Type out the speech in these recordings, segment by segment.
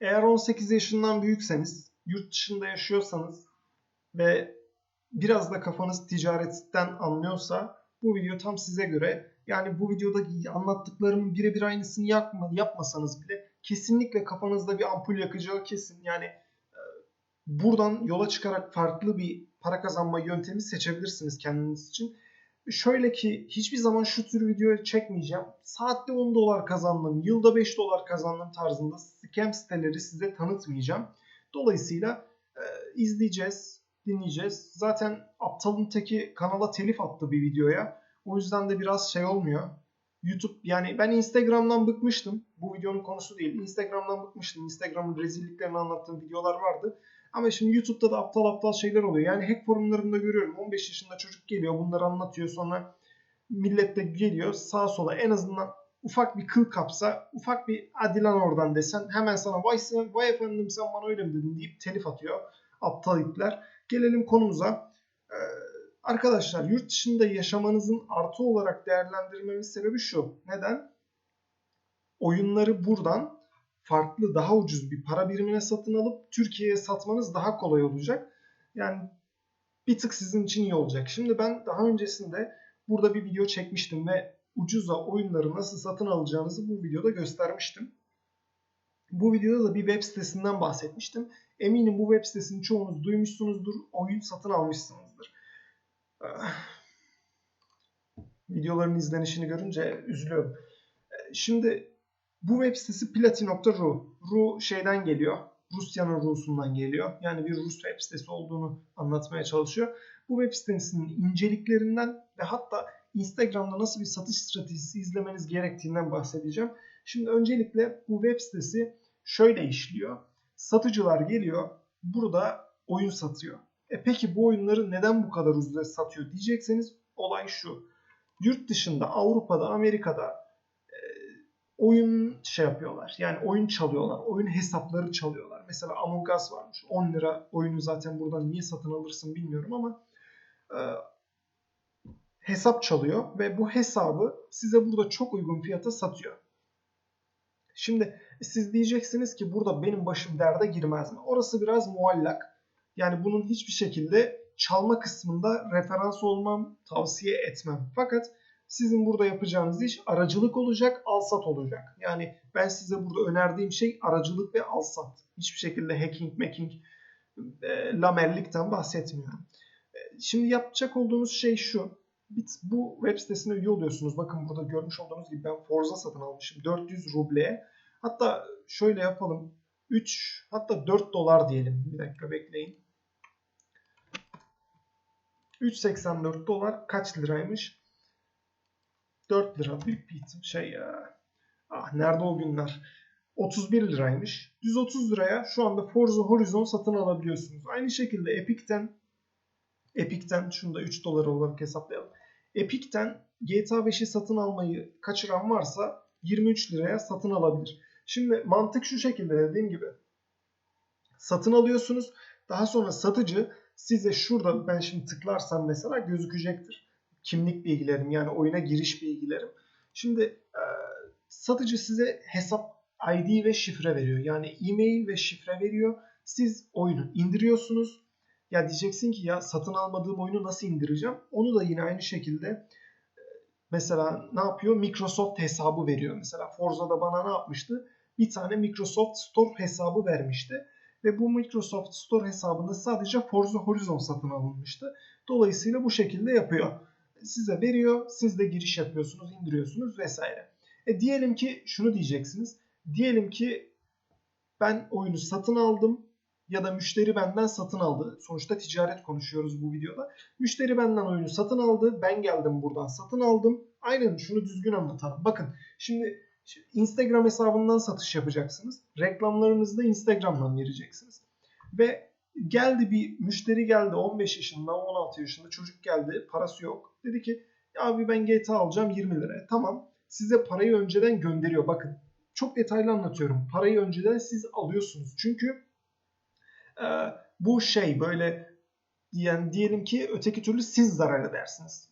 Eğer 18 yaşından büyükseniz, yurt dışında yaşıyorsanız ve biraz da kafanız ticaretten anlıyorsa bu video tam size göre. Yani bu videoda anlattıklarımın birebir aynısını yapma, yapmasanız bile kesinlikle kafanızda bir ampul yakacağı kesin. Yani e, buradan yola çıkarak farklı bir para kazanma yöntemi seçebilirsiniz kendiniz için. Şöyle ki hiçbir zaman şu tür video çekmeyeceğim. Saatte 10 dolar kazandım, yılda 5 dolar kazandım tarzında scam siteleri size tanıtmayacağım. Dolayısıyla e, izleyeceğiz, dinleyeceğiz. Zaten aptalın teki kanala telif attı bir videoya. O yüzden de biraz şey olmuyor. YouTube yani ben Instagram'dan bıkmıştım. Bu videonun konusu değil. Instagram'dan bıkmıştım. Instagram'ın rezilliklerini anlattığım videolar vardı. Ama şimdi YouTube'da da aptal aptal şeyler oluyor. Yani hack forumlarında görüyorum. 15 yaşında çocuk geliyor bunları anlatıyor. Sonra millet de geliyor sağa sola en azından ufak bir kıl kapsa, ufak bir adilan oradan desen hemen sana vay, sen, vay efendim sen bana öyle mi dedin deyip telif atıyor aptal ipler. Gelelim konumuza. Ee, arkadaşlar yurt dışında yaşamanızın artı olarak değerlendirmemin sebebi şu. Neden? Oyunları buradan farklı daha ucuz bir para birimine satın alıp Türkiye'ye satmanız daha kolay olacak. Yani bir tık sizin için iyi olacak. Şimdi ben daha öncesinde burada bir video çekmiştim ve ucuza oyunları nasıl satın alacağınızı bu videoda göstermiştim. Bu videoda da bir web sitesinden bahsetmiştim. Eminim bu web sitesini çoğunuz duymuşsunuzdur, oyun satın almışsınızdır. Videoların izlenişini görünce üzülüyorum. Şimdi bu web sitesi platin.ru. Ru şeyden geliyor. Rusya'nın Rus'undan geliyor. Yani bir Rus web sitesi olduğunu anlatmaya çalışıyor. Bu web sitesinin inceliklerinden ve hatta Instagram'da nasıl bir satış stratejisi izlemeniz gerektiğinden bahsedeceğim. Şimdi öncelikle bu web sitesi şöyle işliyor. Satıcılar geliyor, burada oyun satıyor. E peki bu oyunları neden bu kadar ucuza satıyor diyecekseniz olay şu. Yurt dışında, Avrupa'da, Amerika'da oyun şey yapıyorlar. Yani oyun çalıyorlar. Oyun hesapları çalıyorlar. Mesela Among Us varmış. 10 lira oyunu zaten buradan niye satın alırsın bilmiyorum ama e, hesap çalıyor ve bu hesabı size burada çok uygun fiyata satıyor. Şimdi siz diyeceksiniz ki burada benim başım derde girmez mi? Orası biraz muallak. Yani bunun hiçbir şekilde çalma kısmında referans olmam, tavsiye etmem. Fakat sizin burada yapacağınız iş aracılık olacak, alsat olacak. Yani ben size burada önerdiğim şey aracılık ve alsat. Hiçbir şekilde hacking, making, e, lamerlikten bahsetmiyorum. E, şimdi yapacak olduğunuz şey şu. Bu web sitesine üye oluyorsunuz. Bakın burada görmüş olduğunuz gibi ben Forza satın almışım. 400 rubleye. Hatta şöyle yapalım. 3 hatta 4 dolar diyelim. Bir dakika bekleyin. 3.84 dolar kaç liraymış? 4 lira büyük bir şey ya. Ah nerede o günler? 31 liraymış. 130 liraya şu anda Forza Horizon satın alabiliyorsunuz. Aynı şekilde Epic'ten Epic'ten şunu da 3 dolar olarak hesaplayalım. Epic'ten GTA 5'i satın almayı kaçıran varsa 23 liraya satın alabilir. Şimdi mantık şu şekilde dediğim gibi. Satın alıyorsunuz. Daha sonra satıcı size şurada ben şimdi tıklarsam mesela gözükecektir. Kimlik bilgilerim yani oyuna giriş bilgilerim. Şimdi e, satıcı size hesap ID ve şifre veriyor. Yani e-mail ve şifre veriyor. Siz oyunu indiriyorsunuz. Ya diyeceksin ki ya satın almadığım oyunu nasıl indireceğim? Onu da yine aynı şekilde e, mesela ne yapıyor? Microsoft hesabı veriyor. Mesela Forza'da bana ne yapmıştı? Bir tane Microsoft Store hesabı vermişti. Ve bu Microsoft Store hesabında sadece Forza Horizon satın alınmıştı. Dolayısıyla bu şekilde yapıyor. Size veriyor, siz de giriş yapıyorsunuz, indiriyorsunuz vesaire. E diyelim ki şunu diyeceksiniz. Diyelim ki ben oyunu satın aldım ya da müşteri benden satın aldı. Sonuçta ticaret konuşuyoruz bu videoda. Müşteri benden oyunu satın aldı. Ben geldim buradan satın aldım. Aynen şunu düzgün anlatalım. Bakın şimdi Instagram hesabından satış yapacaksınız. Reklamlarınızı da Instagram'dan vereceksiniz. Ve geldi bir müşteri geldi 15 yaşında 16 yaşında çocuk geldi parası yok. Dedi ki abi ben GTA alacağım 20 lira. Tamam size parayı önceden gönderiyor. Bakın çok detaylı anlatıyorum. Parayı önceden siz alıyorsunuz. Çünkü e, bu şey böyle diyen diyelim ki öteki türlü siz zarar edersiniz.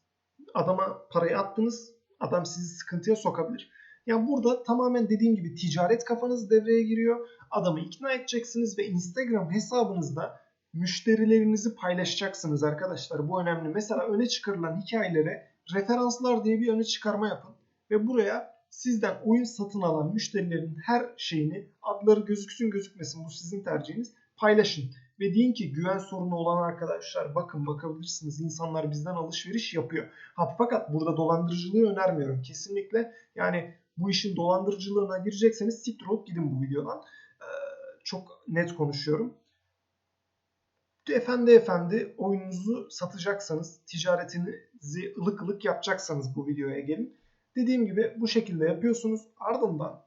Adama parayı attınız. Adam sizi sıkıntıya sokabilir. Yani burada tamamen dediğim gibi ticaret kafanız devreye giriyor. Adamı ikna edeceksiniz ve Instagram hesabınızda müşterilerinizi paylaşacaksınız arkadaşlar. Bu önemli. Mesela öne çıkarılan hikayelere referanslar diye bir öne çıkarma yapın. Ve buraya sizden oyun satın alan müşterilerin her şeyini adları gözüksün gözükmesin bu sizin tercihiniz paylaşın. Ve deyin ki güven sorunu olan arkadaşlar bakın bakabilirsiniz insanlar bizden alışveriş yapıyor. Ha, fakat burada dolandırıcılığı önermiyorum kesinlikle. Yani bu işin dolandırıcılığına girecekseniz siktir gidin bu videodan. Ee, çok net konuşuyorum. Efendi efendi oyununuzu satacaksanız, ticaretinizi ılık ılık yapacaksanız bu videoya gelin. Dediğim gibi bu şekilde yapıyorsunuz. Ardından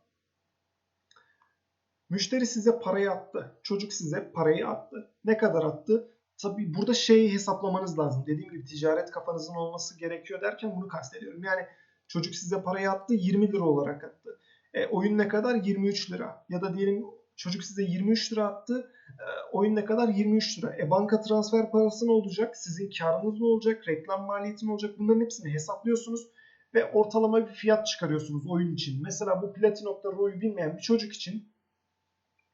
müşteri size parayı attı. Çocuk size parayı attı. Ne kadar attı? Tabii burada şeyi hesaplamanız lazım. Dediğim gibi ticaret kafanızın olması gerekiyor derken bunu kastediyorum. Yani çocuk size parayı attı 20 lira olarak attı. E, oyun ne kadar? 23 lira. Ya da diyelim çocuk size 23 lira attı. E, oyun ne kadar? 23 lira. E banka transfer parası ne olacak? Sizin karınız ne olacak? Reklam maliyeti ne olacak? Bunların hepsini hesaplıyorsunuz ve ortalama bir fiyat çıkarıyorsunuz oyun için. Mesela bu Platin.ro'yu bilmeyen bir çocuk için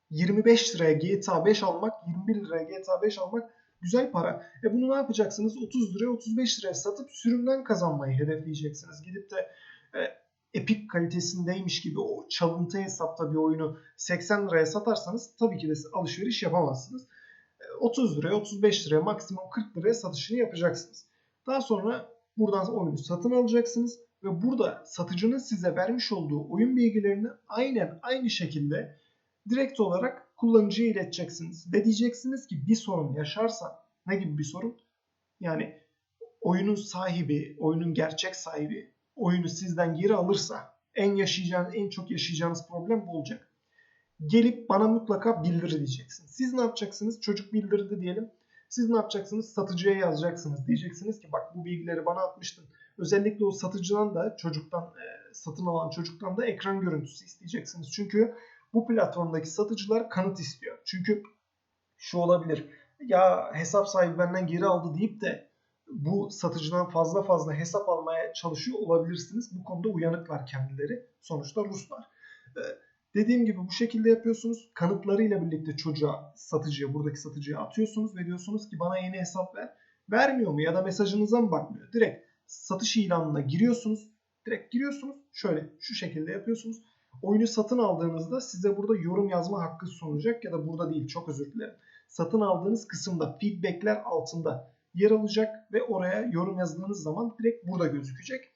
25 liraya GTA 5 almak, 21 liraya GTA 5 almak güzel para. E bunu ne yapacaksınız? 30 liraya 35 liraya satıp sürümden kazanmayı hedefleyeceksiniz. Gidip de e, Epic kalitesindeymiş gibi o çalıntı hesapta bir oyunu 80 liraya satarsanız tabii ki de alışveriş yapamazsınız. E, 30 liraya 35 liraya maksimum 40 liraya satışını yapacaksınız. Daha sonra buradan oyunu satın alacaksınız ve burada satıcının size vermiş olduğu oyun bilgilerini aynen aynı şekilde direkt olarak kullanıcıya ileteceksiniz. Ve diyeceksiniz ki bir sorun yaşarsan ne gibi bir sorun? Yani oyunun sahibi, oyunun gerçek sahibi oyunu sizden geri alırsa en yaşayacağınız, en çok yaşayacağınız problem bu olacak. Gelip bana mutlaka bildir diyeceksiniz. Siz ne yapacaksınız? Çocuk bildirdi diyelim. Siz ne yapacaksınız? Satıcıya yazacaksınız. Diyeceksiniz ki bak bu bilgileri bana atmıştın. Özellikle o satıcıdan da çocuktan e, satın alan çocuktan da ekran görüntüsü isteyeceksiniz. Çünkü bu platformdaki satıcılar kanıt istiyor. Çünkü şu olabilir. Ya hesap sahibi benden geri aldı deyip de bu satıcıdan fazla fazla hesap almaya çalışıyor olabilirsiniz. Bu konuda uyanıklar kendileri. Sonuçta Ruslar. Ee, dediğim gibi bu şekilde yapıyorsunuz. Kanıtlarıyla birlikte çocuğa, satıcıya, buradaki satıcıya atıyorsunuz ve diyorsunuz ki bana yeni hesap ver. Vermiyor mu ya da mesajınıza mı bakmıyor? Direkt satış ilanına giriyorsunuz. Direkt giriyorsunuz. Şöyle şu şekilde yapıyorsunuz. Oyunu satın aldığınızda size burada yorum yazma hakkı sunacak ya da burada değil çok özür dilerim. Satın aldığınız kısımda feedbackler altında yer alacak ve oraya yorum yazdığınız zaman direkt burada gözükecek.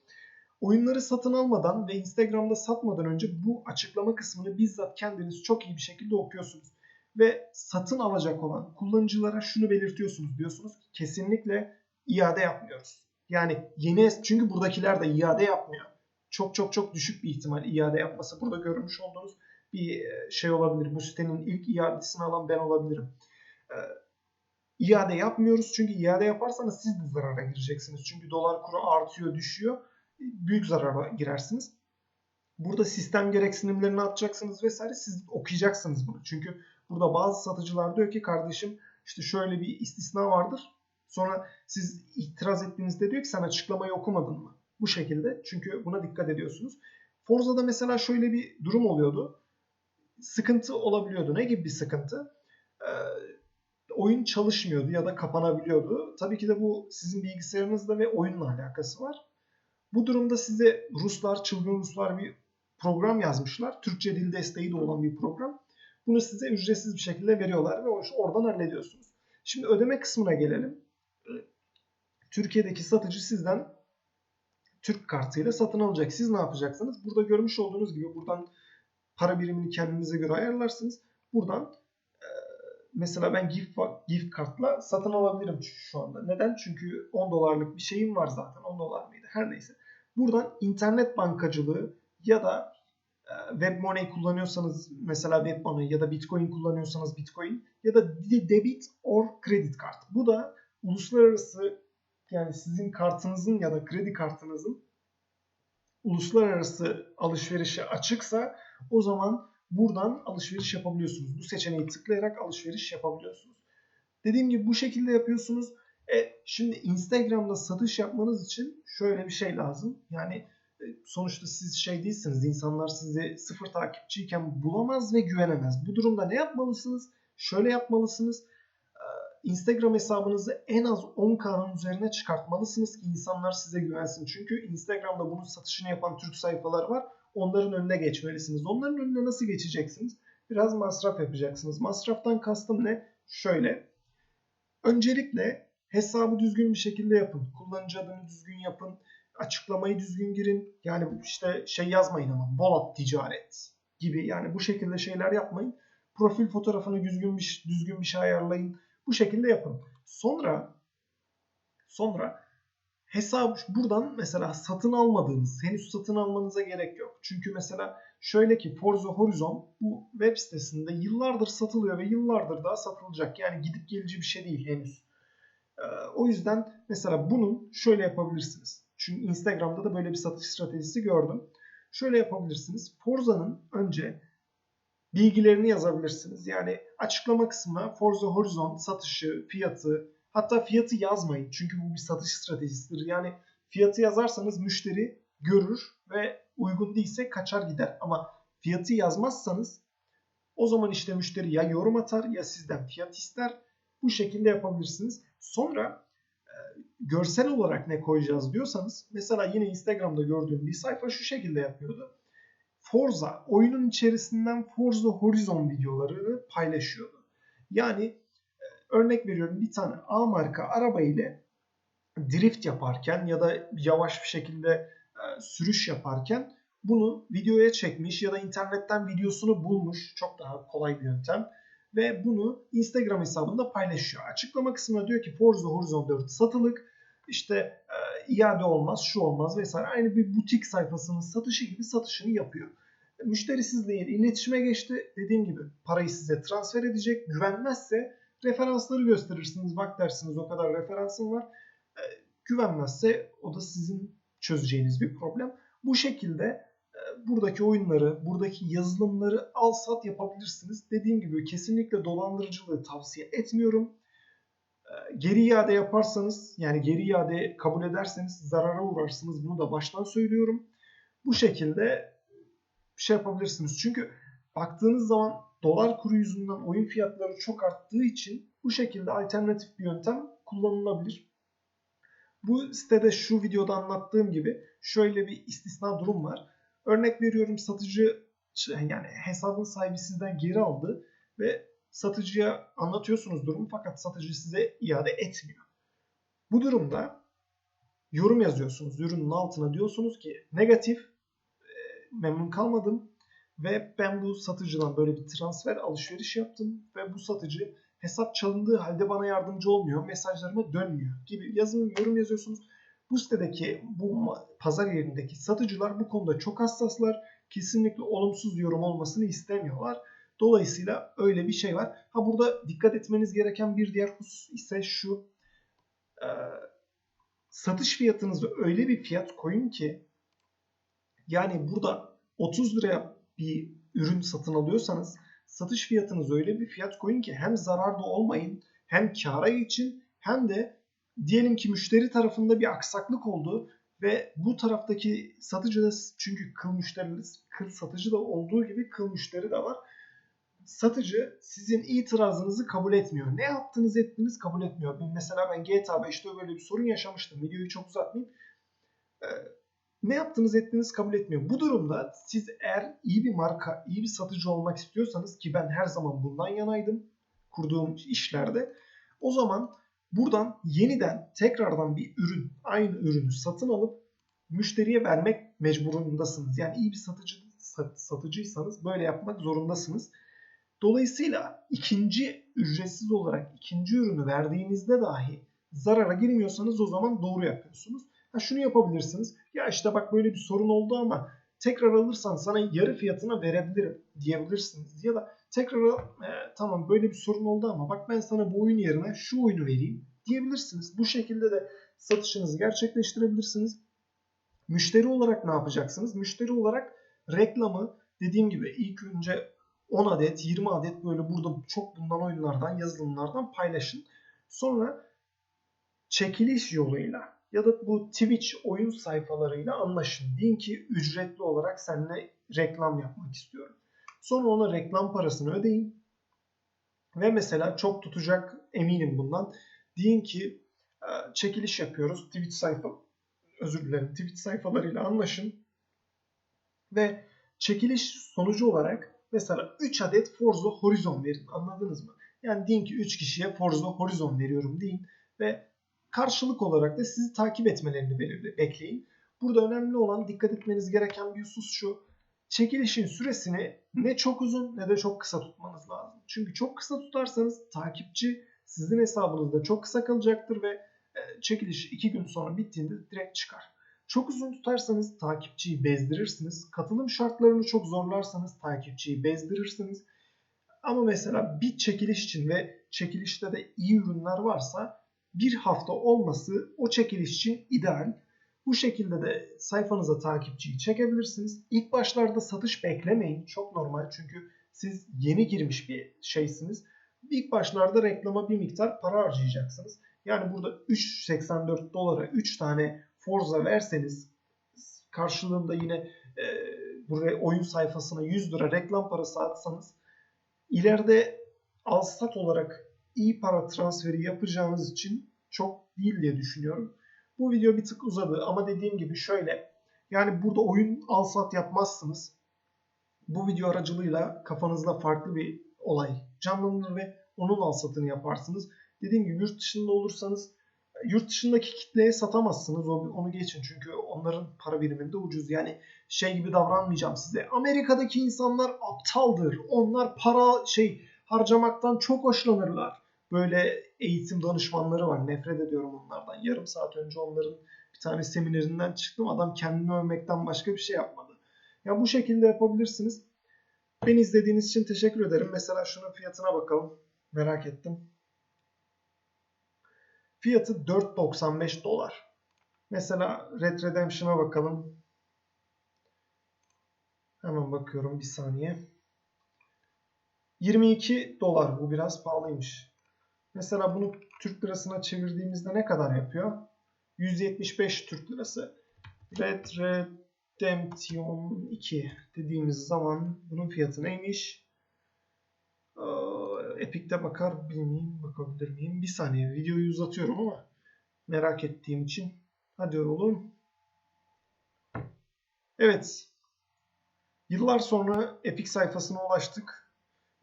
Oyunları satın almadan ve Instagram'da satmadan önce bu açıklama kısmını bizzat kendiniz çok iyi bir şekilde okuyorsunuz. Ve satın alacak olan kullanıcılara şunu belirtiyorsunuz. Diyorsunuz ki kesinlikle iade yapmıyoruz. Yani yeni çünkü buradakiler de iade yapmıyor. Çok çok çok düşük bir ihtimal iade yapması. Burada görmüş olduğunuz bir şey olabilir. Bu sitenin ilk iadesini alan ben olabilirim. İade yapmıyoruz. Çünkü iade yaparsanız siz de zarara gireceksiniz. Çünkü dolar kuru artıyor, düşüyor. Büyük zarara girersiniz. Burada sistem gereksinimlerini atacaksınız vesaire. Siz okuyacaksınız bunu. Çünkü burada bazı satıcılar diyor ki kardeşim işte şöyle bir istisna vardır. Sonra siz itiraz ettiğinizde diyor ki sen açıklamayı okumadın mı? Bu şekilde. Çünkü buna dikkat ediyorsunuz. Forza'da mesela şöyle bir durum oluyordu. Sıkıntı olabiliyordu. Ne gibi bir sıkıntı? Ee, oyun çalışmıyordu ya da kapanabiliyordu. Tabii ki de bu sizin bilgisayarınızla ve oyunla alakası var. Bu durumda size Ruslar, çılgın Ruslar bir program yazmışlar. Türkçe dil desteği de olan bir program. Bunu size ücretsiz bir şekilde veriyorlar ve oradan hallediyorsunuz. Şimdi ödeme kısmına gelelim. Türkiye'deki satıcı sizden Türk kartıyla satın alacak. Siz ne yapacaksınız? Burada görmüş olduğunuz gibi buradan para birimini kendinize göre ayarlarsınız. Buradan mesela ben gift, gift kartla satın alabilirim şu anda. Neden? Çünkü 10 dolarlık bir şeyim var zaten. 10 dolar mıydı? Her neyse. Buradan internet bankacılığı ya da web money kullanıyorsanız mesela web money ya da bitcoin kullanıyorsanız bitcoin ya da debit or credit kart. Bu da uluslararası yani sizin kartınızın ya da kredi kartınızın uluslararası alışverişe açıksa o zaman buradan alışveriş yapabiliyorsunuz. Bu seçeneği tıklayarak alışveriş yapabiliyorsunuz. Dediğim gibi bu şekilde yapıyorsunuz. E, şimdi Instagram'da satış yapmanız için şöyle bir şey lazım. Yani E, Sonuçta siz şey değilsiniz. İnsanlar sizi sıfır takipçiyken bulamaz ve güvenemez. Bu durumda ne yapmalısınız? Şöyle yapmalısınız. Ee, Instagram hesabınızı en az 10K'nın üzerine çıkartmalısınız ki insanlar size güvensin. Çünkü Instagram'da bunun satışını yapan Türk sayfalar var. Onların önüne geçmelisiniz. Onların önüne nasıl geçeceksiniz? Biraz masraf yapacaksınız. Masraftan kastım ne? Şöyle. Öncelikle hesabı düzgün bir şekilde yapın. Kullanıcı adını düzgün yapın. Açıklamayı düzgün girin. Yani işte şey yazmayın ama Bolat ticaret gibi. Yani bu şekilde şeyler yapmayın. Profil fotoğrafını düzgün bir, düzgün bir şey ayarlayın. Bu şekilde yapın. Sonra sonra hesap buradan mesela satın almadığınız, henüz satın almanıza gerek yok. Çünkü mesela şöyle ki Forza Horizon bu web sitesinde yıllardır satılıyor ve yıllardır daha satılacak. Yani gidip gelici bir şey değil henüz. Ee, o yüzden mesela bunun şöyle yapabilirsiniz. Çünkü Instagram'da da böyle bir satış stratejisi gördüm. Şöyle yapabilirsiniz. Forza'nın önce bilgilerini yazabilirsiniz. Yani açıklama kısmına Forza Horizon satışı, fiyatı, hatta fiyatı yazmayın. Çünkü bu bir satış stratejisidir. Yani fiyatı yazarsanız müşteri görür ve uygun değilse kaçar gider. Ama fiyatı yazmazsanız o zaman işte müşteri ya yorum atar ya sizden fiyat ister. Bu şekilde yapabilirsiniz. Sonra e, görsel olarak ne koyacağız diyorsanız mesela yine Instagram'da gördüğüm bir sayfa şu şekilde yapıyordu. Forza oyunun içerisinden Forza Horizon videolarını paylaşıyordu. Yani örnek veriyorum bir tane A marka araba ile drift yaparken ya da yavaş bir şekilde e, sürüş yaparken bunu videoya çekmiş ya da internetten videosunu bulmuş. Çok daha kolay bir yöntem. Ve bunu Instagram hesabında paylaşıyor. Açıklama kısmına diyor ki Forza Horizon 4 satılık. İşte e, iade olmaz, şu olmaz vesaire. Aynı bir butik sayfasının satışı gibi satışını yapıyor. Müşteri sizle iletişime geçti. Dediğim gibi parayı size transfer edecek. Güvenmezse referansları gösterirsiniz. Bak dersiniz o kadar referansım var. E, güvenmezse o da sizin çözeceğiniz bir problem. Bu şekilde e, buradaki oyunları, buradaki yazılımları al sat yapabilirsiniz. Dediğim gibi kesinlikle dolandırıcılığı tavsiye etmiyorum. E, geri iade yaparsanız yani geri iade kabul ederseniz zarara uğrarsınız. Bunu da baştan söylüyorum. Bu şekilde şey yapabilirsiniz. Çünkü baktığınız zaman dolar kuru yüzünden oyun fiyatları çok arttığı için bu şekilde alternatif bir yöntem kullanılabilir. Bu sitede şu videoda anlattığım gibi şöyle bir istisna durum var. Örnek veriyorum satıcı yani hesabın sahibi sizden geri aldı ve satıcıya anlatıyorsunuz durumu fakat satıcı size iade etmiyor. Bu durumda yorum yazıyorsunuz. Ürünün altına diyorsunuz ki negatif e, memnun kalmadım ve ben bu satıcıdan böyle bir transfer alışveriş yaptım ve bu satıcı hesap çalındığı halde bana yardımcı olmuyor, mesajlarıma dönmüyor gibi yazın yorum yazıyorsunuz. Bu sitedeki, bu pazar yerindeki satıcılar bu konuda çok hassaslar. Kesinlikle olumsuz yorum olmasını istemiyorlar. Dolayısıyla öyle bir şey var. Ha burada dikkat etmeniz gereken bir diğer husus ise şu. Satış fiyatınızı öyle bir fiyat koyun ki yani burada 30 liraya bir ürün satın alıyorsanız satış fiyatınız öyle bir fiyat koyun ki hem zararda olmayın hem kâra için hem de diyelim ki müşteri tarafında bir aksaklık oldu ve bu taraftaki satıcı da çünkü kıl müşterili, kıl satıcı da olduğu gibi kıl müşteri de var. Satıcı sizin itirazınızı kabul etmiyor. Ne yaptınız ettiniz kabul etmiyor. Mesela ben GTA 5'te böyle bir sorun yaşamıştım. Videoyu çok uzatmayayım. Ee, ne yaptınız ettiniz kabul etmiyor. Bu durumda siz eğer iyi bir marka, iyi bir satıcı olmak istiyorsanız ki ben her zaman bundan yanaydım kurduğum işlerde. O zaman buradan yeniden tekrardan bir ürün, aynı ürünü satın alıp müşteriye vermek mecburundasınız. Yani iyi bir satıcı satıcıysanız böyle yapmak zorundasınız. Dolayısıyla ikinci ücretsiz olarak ikinci ürünü verdiğinizde dahi zarara girmiyorsanız o zaman doğru yapıyorsunuz. Ha şunu yapabilirsiniz. Ya işte bak böyle bir sorun oldu ama tekrar alırsan sana yarı fiyatına verebilirim diyebilirsiniz. Ya da tekrar e, tamam böyle bir sorun oldu ama bak ben sana bu oyun yerine şu oyunu vereyim diyebilirsiniz. Bu şekilde de satışınızı gerçekleştirebilirsiniz. Müşteri olarak ne yapacaksınız? Müşteri olarak reklamı dediğim gibi ilk önce 10 adet 20 adet böyle burada çok bulunan oyunlardan yazılımlardan paylaşın. Sonra çekiliş yoluyla ya da bu Twitch oyun sayfalarıyla anlaşın. Deyin ki ücretli olarak seninle reklam yapmak istiyorum. Sonra ona reklam parasını ödeyin. Ve mesela çok tutacak eminim bundan. Deyin ki e, çekiliş yapıyoruz. Twitch sayfa özür dilerim. Twitch sayfalarıyla anlaşın. Ve çekiliş sonucu olarak mesela 3 adet Forza Horizon verin. Anladınız mı? Yani deyin ki 3 kişiye Forza Horizon veriyorum deyin ve karşılık olarak da sizi takip etmelerini belirle, bekleyin. Burada önemli olan dikkat etmeniz gereken bir husus şu. Çekilişin süresini ne çok uzun ne de çok kısa tutmanız lazım. Çünkü çok kısa tutarsanız takipçi sizin hesabınızda çok kısa kalacaktır ve e, çekiliş 2 gün sonra bittiğinde direkt çıkar. Çok uzun tutarsanız takipçiyi bezdirirsiniz. Katılım şartlarını çok zorlarsanız takipçiyi bezdirirsiniz. Ama mesela bir çekiliş için ve çekilişte de iyi ürünler varsa bir hafta olması o çekiliş için ideal. Bu şekilde de sayfanıza takipçiyi çekebilirsiniz. İlk başlarda satış beklemeyin. Çok normal çünkü siz yeni girmiş bir şeysiniz. İlk başlarda reklama bir miktar para harcayacaksınız. Yani burada 3.84 dolara 3 tane Forza verseniz karşılığında yine e, buraya oyun sayfasına 100 lira reklam parası atsanız ileride al sat olarak iyi para transferi yapacağınız için çok değil diye düşünüyorum. Bu video bir tık uzadı ama dediğim gibi şöyle yani burada oyun al sat yapmazsınız. Bu video aracılığıyla kafanızda farklı bir olay canlanır ve onun al satını yaparsınız. Dediğim gibi yurt dışında olursanız yurt dışındaki kitleye satamazsınız. Onu geçin çünkü onların para biriminde ucuz. Yani şey gibi davranmayacağım size. Amerika'daki insanlar aptaldır. Onlar para şey harcamaktan çok hoşlanırlar. Böyle eğitim danışmanları var. Nefret ediyorum onlardan. Yarım saat önce onların bir tane seminerinden çıktım. Adam kendini övmekten başka bir şey yapmadı. Ya bu şekilde yapabilirsiniz. Beni izlediğiniz için teşekkür ederim. Mesela şunun fiyatına bakalım. Merak ettim. Fiyatı 4.95 dolar. Mesela Red Redemption'a bakalım. Hemen bakıyorum bir saniye. 22 dolar bu biraz pahalıymış. Mesela bunu Türk lirasına çevirdiğimizde ne kadar yapıyor? 175 Türk lirası. Red Redemption 2 dediğimiz zaman bunun fiyatı neymiş? Epic'te bakar miyim, bakabilir miyim? Bir saniye videoyu uzatıyorum ama merak ettiğim için. Hadi oğlum. Evet. Yıllar sonra Epic sayfasına ulaştık.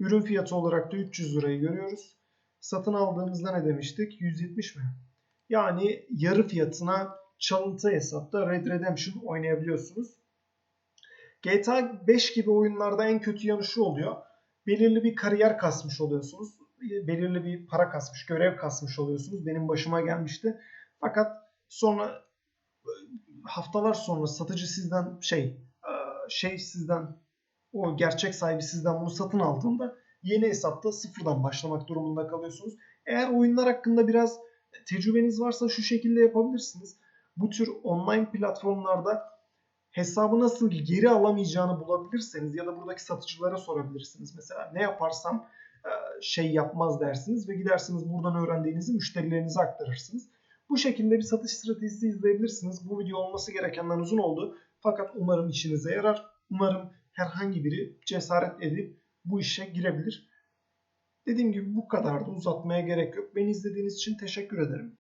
Ürün fiyatı olarak da 300 lirayı görüyoruz. Satın aldığımızda ne demiştik? 170 mi? Yani yarı fiyatına çalıntı hesapta Red Redemption oynayabiliyorsunuz. GTA 5 gibi oyunlarda en kötü yanı şu oluyor belirli bir kariyer kasmış oluyorsunuz. Belirli bir para kasmış, görev kasmış oluyorsunuz. Benim başıma gelmişti. Fakat sonra haftalar sonra satıcı sizden şey şey sizden o gerçek sahibi sizden bunu satın aldığında yeni hesapta sıfırdan başlamak durumunda kalıyorsunuz. Eğer oyunlar hakkında biraz tecrübeniz varsa şu şekilde yapabilirsiniz. Bu tür online platformlarda hesabı nasıl geri alamayacağını bulabilirseniz ya da buradaki satıcılara sorabilirsiniz. Mesela ne yaparsam şey yapmaz dersiniz ve gidersiniz buradan öğrendiğinizi müşterilerinize aktarırsınız. Bu şekilde bir satış stratejisi izleyebilirsiniz. Bu video olması gerekenden uzun oldu. Fakat umarım işinize yarar. Umarım herhangi biri cesaret edip bu işe girebilir. Dediğim gibi bu kadar da uzatmaya gerek yok. Beni izlediğiniz için teşekkür ederim.